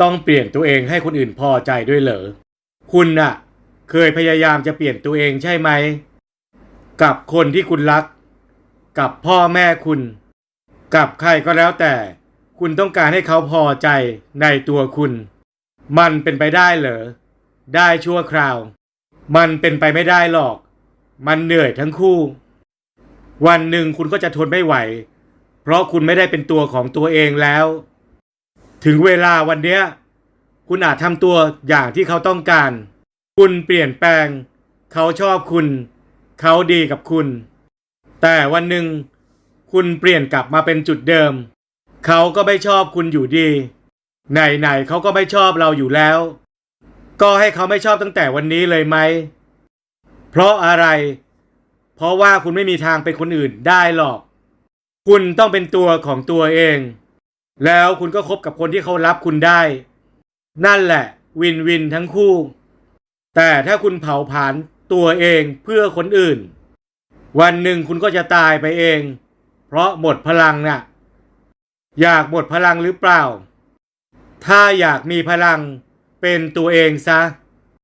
ต้องเปลี่ยนตัวเองให้คนอื่นพอใจด้วยเหรอ คุณน่ะ เคยพยายามจะเปลี่ยนตัวเองใช่ไหม กับคนที่คุณรัก กับพ่อแม่คุณ กับใครก็แล้วแต่ คุณต้องการให้เขาพอใจในตัวคุณ มันเป็นไปได้เหรอ ได้ชั่วคราว มันเป็นไปไม่ได้หรอก มันเหนื่อยทั้งคู่ วันหนึ่งคุณก็จะทนไม่ไหว เพราะคุณไม่ได้เป็นตัวของตัวเองแล้ว ถึงเวลาวันเนี้ยคุณอาจทำตัวอย่างที่เขาต้องการ คุณเปลี่ยนแปลง เขาชอบคุณ เขาดีกับคุณ แต่วันหนึ่งคุณเปลี่ยนกลับมาเป็นจุดเดิม เขาก็ไม่ชอบคุณอยู่ดี ไหนๆเขาก็ไม่ชอบเราอยู่แล้ว ก็ให้เขาไม่ชอบตั้งแต่วันนี้เลยไหม เพราะอะไร เพราะว่าคุณไม่มีทางเป็นคนอื่นได้หรอก คุณต้องเป็นตัวของตัวเอง แล้วคุณก็คบกับคนที่เขารับคุณได้ นั่นแหละ วินวินทั้งคู่ แต่ถ้าคุณเผาผลาญตัวเองเพื่อคนอื่น วันหนึ่งคุณก็จะตายไปเอง เพราะหมดพลังน่ะ อยากหมดพลังหรือเปล่า ถ้าอยากมีพลังเป็นตัวเองซะ